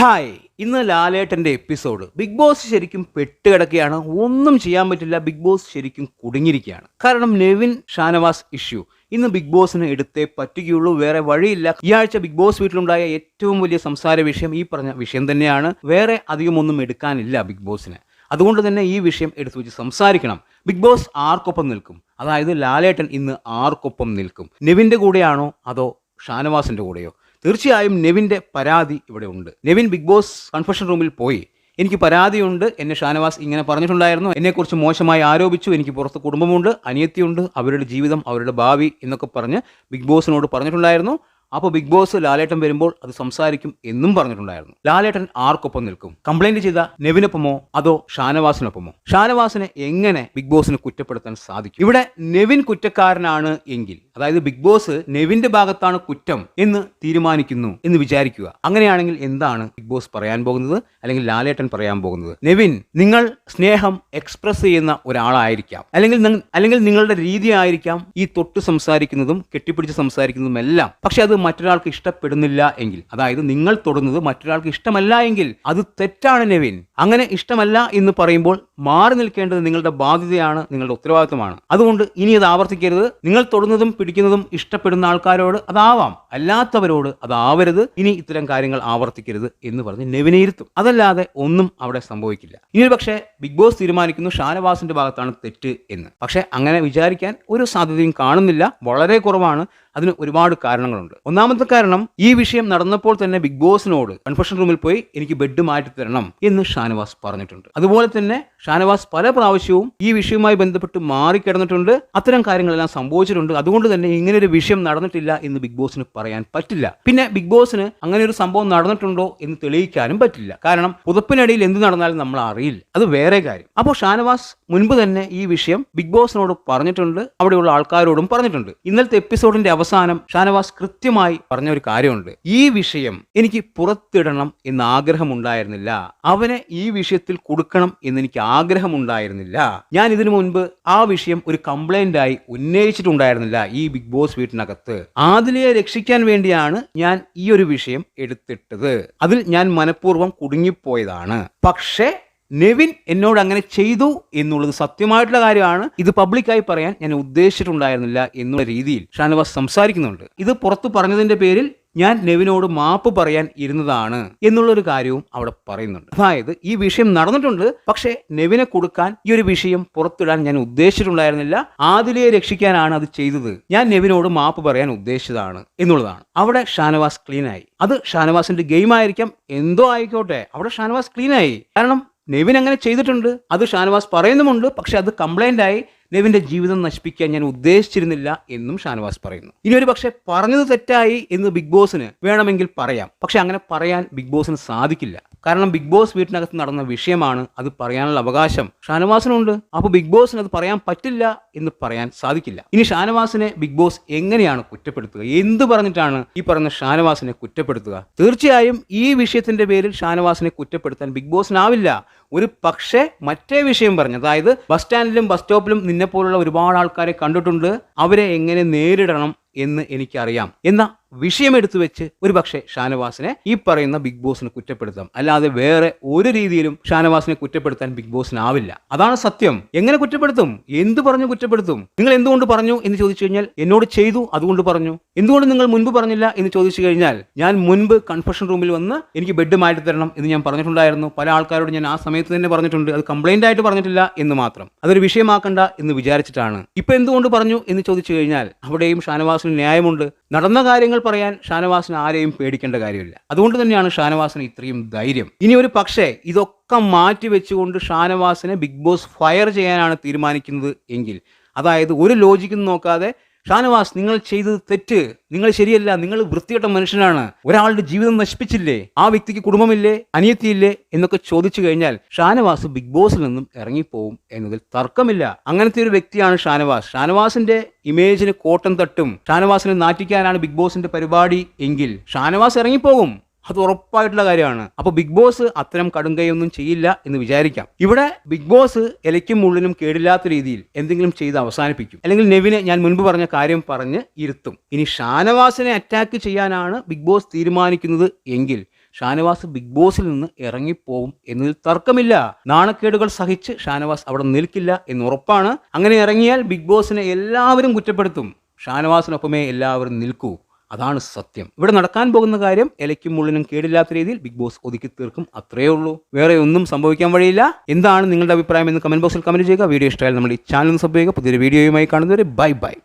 Hi ഇന്ന് ലാലേട്ടന്റെ episode. Big boss ശരിക്കും പെട്ടുകിടക്കുകയാണ്. ഒന്നും ചെയ്യാൻ പറ്റില്ല. ബിഗ് ബോസ് ശരിക്കും കുടുങ്ങിയിരിക്കുകയാണ്. കാരണം നെവിൻ ഷാനവാസ് ഇഷ്യൂ. ഇന്ന് ബിഗ് ബോസിന് എടുത്തേ പറ്റുകയുള്ളൂ. വേറെ വഴിയില്ല. ഈ ആഴ്ച ബിഗ് ബോസ് വീട്ടിലുണ്ടായ ഏറ്റവും വലിയ സംസാര വിഷയം ഈ പറഞ്ഞ വിഷയം തന്നെയാണ്. വേറെ അധികം ഒന്നും എടുക്കാനില്ല ബിഗ് ബോസിന്. അതുകൊണ്ട് തന്നെ ഈ വിഷയം എടുത്തു വെച്ച് സംസാരിക്കണം. ബിഗ് ബോസ് ആർക്കൊപ്പം നിൽക്കും? അതായത് ലാലേട്ടൻ ഇന്ന് ആർക്കൊപ്പം നിൽക്കും? നെവിന്റെ കൂടെയാണോ അതോ ഷാനവാസിന്റെ കൂടെയോ? തീർച്ചയായും നെവിന്റെ പരാതി ഇവിടെ ഉണ്ട്. നെവിൻ ബിഗ് ബോസ് കൺഫഷൻ റൂമിൽ പോയി. എനിക്ക് പരാതിയുണ്ട്. എന്നെ ഷാനവാസ് ഇങ്ങനെ പറഞ്ഞിട്ടുണ്ടായിരുന്നു. എന്നെക്കുറിച്ച് മോശമായി ആരോപിച്ചു. എനിക്ക് പുറത്ത് കുടുംബമുണ്ട് അനിയത്തിയുണ്ട് അവരുടെ ജീവിതം അവരുടെ ഭാവി എന്നൊക്കെ പറഞ്ഞ് ബിഗ് ബോസിനോട് പറഞ്ഞിട്ടുണ്ടായിരുന്നു. അപ്പോൾ ബിഗ് ബോസ് ലാലേട്ടൻ വരുമ്പോൾ അത് സംസാരിക്കും എന്നും പറഞ്ഞിട്ടുണ്ടായിരുന്നു. ലാലേട്ടൻ ആർക്കൊപ്പം നിൽക്കും? കംപ്ലൈന്റ് ചെയ്ത നെവിനൊപ്പമോ അതോ ഷാനവാസിനൊപ്പമോ? ഷാനവാസിനെ എങ്ങനെ ബിഗ് ബോസിന് കുറ്റപ്പെടുത്താൻ സാധിക്കും? ഇവിടെ നെവിൻ കുറ്റക്കാരനാണ് എങ്കിൽ അതായത് ബിഗ് ബോസ് നെവിന്റെ ഭാഗത്താണ് കുറ്റം എന്ന് തീരുമാനിക്കുന്നു എന്ന് വിചാരിക്കുക. അങ്ങനെയാണെങ്കിൽ എന്താണ് ബിഗ് ബോസ് പറയാൻ പോകുന്നത്? അല്ലെങ്കിൽ ലാലേട്ടൻ പറയാൻ പോകുന്നത്? നെവിൻ നിങ്ങൾ സ്നേഹം എക്സ്പ്രസ് ചെയ്യുന്ന ഒരാളായിരിക്കാം. അല്ലെങ്കിൽ അല്ലെങ്കിൽ നിങ്ങളുടെ രീതിയായിരിക്കാം ഈ തൊട്ട് സംസാരിക്കുന്നതും കെട്ടിപ്പിടിച്ച് സംസാരിക്കുന്നതും എല്ലാം പക്ഷെ അത് മറ്റൊരാൾക്ക് ഇഷ്ടപ്പെടുന്നില്ല എങ്കിൽ. അതായത് നിങ്ങൾ തൊടുന്നത് മറ്റൊരാൾക്ക് ഇഷ്ടമല്ല എങ്കിൽ. അത് തെറ്റാണ് നെവിൻ. അങ്ങനെ ഇഷ്ടമല്ല എന്ന് പറയുമ്പോൾ മാറി നിൽക്കേണ്ടത് നിങ്ങളുടെ ബാധ്യതയാണ് നിങ്ങളുടെ ഉത്തരവാദിത്വമാണ്. അതുകൊണ്ട് ഇനി അത് ആവർത്തിക്കരുത്. നിങ്ങൾ തൊടുന്നതും പിടിക്കുന്നതും ഇഷ്ടപ്പെടുന്ന ആൾക്കാരോട് അതാവാം. അല്ലാത്തവരോട് അതാവരുത്. ഇനി ഇത്തരം കാര്യങ്ങൾ ആവർത്തിക്കരുത് എന്ന് പറഞ്ഞ് നെവിനെ ഇരുത്തും അതല്ലാതെ ഒന്നും അവിടെ സംഭവിക്കില്ല. ഇനി പക്ഷേ ബിഗ് ബോസ് തീരുമാനിക്കുന്നു ഷാനവാസിന്റെ ഭാഗത്താണ് തെറ്റ് എന്ന്. പക്ഷേ അങ്ങനെ വിചാരിക്കാൻ ഒരു സാധ്യതയും കാണുന്നില്ല. വളരെ കുറവാണ്. അതിന് ഒരുപാട് കാരണങ്ങളുണ്ട്. ഒന്നാമത്തെ കാരണം ഈ വിഷയം നടന്നപ്പോൾ തന്നെ ബിഗ് ബോസിനോട് കൺഫെഷൻ റൂമിൽ പോയി എനിക്ക് ബെഡ് മാറ്റി തരണം എന്ന് ഷാനവാസ് പറഞ്ഞിട്ടുണ്ട്. അതുപോലെ തന്നെ ഷാനവാസ് പല പ്രാവശ്യവും ഈ വിഷയവുമായി ബന്ധപ്പെട്ട് മാറിക്കിടന്നിട്ടുണ്ട്. അത്തരം കാര്യങ്ങളെല്ലാം സംഭവിച്ചിട്ടുണ്ട്. അതുകൊണ്ട് തന്നെ ഇങ്ങനെ ഒരു വിഷയം നടന്നിട്ടില്ല എന്ന് ബിഗ് ബോസിന് പറയാൻ പറ്റില്ല. പിന്നെ ബിഗ് ബോസിന് അങ്ങനെ ഒരു സംഭവം നടന്നിട്ടുണ്ടോ എന്ന് തെളിയിക്കാനും പറ്റില്ല. കാരണം പുതപ്പിനടിയിൽ എന്ത് നടന്നാലും നമ്മൾ അറിയില്ല. അത് വേറെ കാര്യം. അപ്പോൾ ഷാനവാസ് മുൻപ് തന്നെ ഈ വിഷയം ബിഗ് ബോസിനോട് പറഞ്ഞിട്ടുണ്ട്. അവിടെയുള്ള ആൾക്കാരോടും പറഞ്ഞിട്ടുണ്ട്. ഇന്നലത്തെ എപ്പിസോഡിന്റെ അവസാനം ഷാനവാസ് കൃത്യമായി പറഞ്ഞ ഒരു കാര്യമുണ്ട്. ഈ വിഷയം എനിക്ക് പുറത്തിടണം എന്ന് ആഗ്രഹമുണ്ടായിരുന്നില്ല. അവനെ ഈ വിഷയത്തിൽ കൊടുക്കണം എന്ന് എനിക്ക് ആഗ്രഹമുണ്ടായിരുന്നില്ല. ഞാൻ ഇതിനു മുൻപ് ആ വിഷയം ഒരു കംപ്ലൈന്റ് ആയി ഉന്നയിച്ചിട്ടുണ്ടായിരുന്നില്ല ഈ ബിഗ് ബോസ് വീട്ടിനകത്ത്. ആദിലയെ രക്ഷിക്കാൻ വേണ്ടിയാണ് ഞാൻ ഈ ഒരു വിഷയം എടുത്തിട്ടത്. അതിൽ ഞാൻ മനഃപൂർവം കുടുങ്ങിപ്പോയതാണ്. പക്ഷേ നെവിൻ എന്നോട് അങ്ങനെ ചെയ്തു എന്നുള്ളത് സത്യമായിട്ടുള്ള കാര്യമാണ്. ഇത് പബ്ലിക്കായി പറയാൻ ഞാൻ ഉദ്ദേശിച്ചിട്ടുണ്ടായിരുന്നില്ല എന്നുള്ള രീതിയിൽ ഷാനവാസ് സംസാരിക്കുന്നുണ്ട്. ഇത് പുറത്തു പറഞ്ഞതിന്റെ പേരിൽ ഞാൻ നെവിനോട് മാപ്പ് പറയാൻ ഇരുന്നതാണ് എന്നുള്ളൊരു കാര്യവും അവിടെ പറയുന്നുണ്ട്. അതായത് ഈ വിഷയം നടന്നിട്ടുണ്ട് പക്ഷേ നെവിനെ കൊടുക്കാൻ ഈ ഒരു വിഷയം പുറത്തിടാൻ ഞാൻ ഉദ്ദേശിച്ചിട്ടുണ്ടായിരുന്നില്ല. ആദിലയെ രക്ഷിക്കാനാണ് അത് ചെയ്തത്. ഞാൻ നെവിനോട് മാപ്പ് പറയാൻ ഉദ്ദേശിച്ചതാണ് എന്നുള്ളതാണ്. അവിടെ ഷാനവാസ് ക്ലീനായി അത് ഷാനവാസിന്റെ ഗെയിം ആയിരിക്കാം. എന്തോ ആയിക്കോട്ടെ. അവിടെ ഷാനവാസ് ക്ലീനായി കാരണം നെവിൻ അങ്ങനെ ചെയ്തിട്ടുണ്ട്. അത് ഷാനവാസ് പറയുന്നുമുണ്ട്. പക്ഷെ അത് കംപ്ലൈന്റ് ആയി നെവിന്റെ ജീവിതം നശിപ്പിക്കാൻ ഞാൻ ഉദ്ദേശിച്ചിരുന്നില്ല എന്നും ഷാനവാസ് പറയുന്നു. ഇനി ഒരു പക്ഷേ പറഞ്ഞത് തെറ്റായി എന്ന് ബിഗ് ബോസിന് വേണമെങ്കിൽ പറയാം. പക്ഷെ അങ്ങനെ പറയാൻ ബിഗ് ബോസിന് സാധിക്കില്ല. കാരണം ബിഗ് ബോസ് വീട്ടിനകത്ത് നടന്ന വിഷയമാണ് അത് പറയാനുള്ള അവകാശം ഷാനവാസിനുണ്ട്. അപ്പോൾ ബിഗ് ബോസിന് അത് പറയാൻ പറ്റില്ല എന്ന് പറയാൻ സാധിക്കില്ല. ഇനി ഷാനവാസിനെ ബിഗ് ബോസ് എങ്ങനെയാണ് കുറ്റപ്പെടുത്തുക? എന്ത് പറഞ്ഞിട്ടാണ് ഈ പറയുന്ന ഷാനവാസിനെ കുറ്റപ്പെടുത്തുക? തീർച്ചയായും ഈ വിഷയത്തിന്റെ പേരിൽ ഷാനവാസിനെ കുറ്റപ്പെടുത്താൻ ബിഗ് ബോസിനാവില്ല. ഒരു പക്ഷേ മറ്റേ വിഷയം പറഞ്ഞു. അതായത് ബസ് സ്റ്റാൻഡിലും ബസ് സ്റ്റോപ്പിലും നിന്നെ പോലുള്ള ഒരുപാട് ആൾക്കാരെ കണ്ടിട്ടുണ്ട്. അവരെ എങ്ങനെ നേരിടണം എന്ന് എനിക്കറിയാം. എന്ന വിഷയം എടുത്തു വെച്ച് ഒരു പക്ഷേ ഷാനവാസിനെ ഈ പറയുന്ന ബിഗ് ബോസിന് കുറ്റപ്പെടുത്താം. അല്ലാതെ വേറെ ഒരു രീതിയിലും ഷാനവാസിനെ കുറ്റപ്പെടുത്താൻ ബിഗ് ബോസിനാവില്ല. അതാണ് സത്യം. എങ്ങനെ കുറ്റപ്പെടുത്തും? എന്ത് പറഞ്ഞു കുറ്റപ്പെടുത്തും? നിങ്ങൾ എന്തുകൊണ്ട് പറഞ്ഞു എന്ന് ചോദിച്ചു കഴിഞ്ഞാൽ എന്നോട് ചെയ്തു അതുകൊണ്ട് പറഞ്ഞു. എന്തുകൊണ്ട് നിങ്ങൾ മുൻപ് പറഞ്ഞില്ല എന്ന് ചോദിച്ചു കഴിഞ്ഞാൽ ഞാൻ മുൻപ് കൺഫഷൻ റൂമിൽ വന്ന് എനിക്ക് ബെഡ് മാറ്റി തരണം എന്ന് ഞാൻ പറഞ്ഞിട്ടുണ്ടായിരുന്നു. പല ആൾക്കാരോട് ഞാൻ ആ സമയത്ത് തന്നെ പറഞ്ഞിട്ടുണ്ട്. അത് കംപ്ലൈന്റ് ആയിട്ട് പറഞ്ഞിട്ടില്ല എന്ന് മാത്രം. അതൊരു വിഷയമാക്കണ്ട എന്ന് വിചാരിച്ചിട്ടാണ്. ഇപ്പൊ എന്തുകൊണ്ട് പറഞ്ഞു എന്ന് ചോദിച്ചു കഴിഞ്ഞാൽ അവിടെയും ഷാനവാസിന് ന്യായമുണ്ട്. നടന്ന കാര്യങ്ങൾ പറയാൻ ഷാനവാസിന് ആരെയും പേടിക്കേണ്ട കാര്യമില്ല. അതുകൊണ്ട് തന്നെയാണ് ഷാനവാസിന് ഇത്രയും ധൈര്യം. ഇനി ഒരു പക്ഷേ ഇതൊക്കെ മാറ്റി വെച്ചുകൊണ്ട് ഷാനവാസിനെ ബിഗ് ബോസ് ഫയർ ചെയ്യാനാണ് തീരുമാനിക്കുന്നത് എങ്കിൽ. അതായത് ഒരു ലോജിക്കും നോക്കാതെ ഷാനവാസ് നിങ്ങൾ ചെയ്തത് തെറ്റ്. നിങ്ങൾ ശരിയല്ല. നിങ്ങൾ വൃത്തികെട്ട മനുഷ്യനാണ്. ഒരാളുടെ ജീവിതം നശിപ്പിച്ചില്ലേ? ആ വ്യക്തിക്ക് കുടുംബമില്ലേ? അനിയത്തിയില്ലേ? എന്നൊക്കെ ചോദിച്ചു കഴിഞ്ഞാൽ ഷാനവാസ് ബിഗ് ബോസിൽ നിന്നും ഇറങ്ങിപ്പോവും എന്നതിൽ തർക്കമില്ല. അങ്ങനത്തെ ഒരു വ്യക്തിയാണ് ഷാനവാസ്. ഷാനവാസിന്റെ ഇമേജിന് കോട്ടം തട്ടും. ഷാനവാസിനെ നാറ്റിക്കാനാണ് ബിഗ് ബോസിന്റെ പരിപാടി എങ്കിൽ ഷാനവാസ് ഇറങ്ങിപ്പോകും. അത് ഉറപ്പായിട്ടുള്ള കാര്യമാണ്. അപ്പോൾ ബിഗ് ബോസ് അത്തരം കടുങ്കൈയൊന്നും ചെയ്യില്ല എന്ന് വിചാരിക്കാം. ഇവിടെ ബിഗ് ബോസ് ഇലയ്ക്കും മുള്ളിനും കേടില്ലാത്ത രീതിയിൽ എന്തെങ്കിലും ചെയ്ത് അവസാനിപ്പിക്കും. അല്ലെങ്കിൽ നെവിനെ ഞാൻ മുൻപ് പറഞ്ഞ കാര്യം പറഞ്ഞ് ഇരുത്തും. ഇനി ഷാനവാസിനെ അറ്റാക്ക് ചെയ്യാനാണ് ബിഗ് ബോസ് തീരുമാനിക്കുന്നത് എങ്കിൽ ഷാനവാസ് ബിഗ് ബോസിൽ നിന്ന് ഇറങ്ങിപ്പോവും എന്നതിൽ തർക്കമില്ല. നാണക്കേടുകൾ സഹിച്ച് ഷാനവാസ് അവിടെ നിൽക്കില്ല എന്ന് ഉറപ്പാണ്. അങ്ങനെ ഇറങ്ങിയാൽ ബിഗ് ബോസിനെ എല്ലാവരും കുറ്റപ്പെടുത്തും. ഷാനവാസിനൊപ്പമേ എല്ലാവരും നിൽക്കൂ. അതാണ് സത്യം. ഇവിടെ നടക്കാൻ പോകുന്ന കാര്യം ഇലയ്ക്കും മുള്ളിനും കേടില്ലാത്ത രീതിയിൽ ബിഗ് ബോസ് ഒതുക്കി തീർക്കും. അത്രയേ ഉള്ളൂ. വേറെ ഒന്നും സംഭവിക്കാൻ വഴിയില്ല. എന്താണ് നിങ്ങളുടെ അഭിപ്രായം എന്ന് കമന്റ് ബോക്സിൽ കമന്റ് ചെയ്യുക. വീഡിയോ ഇഷ്ടമായാൽ നമ്മൾ ഈ ചാനൽ സബ് ചെയ്യുക. പുതിയൊരു വീഡിയോയുമായി കാണുന്നവരെ ബൈ ബൈ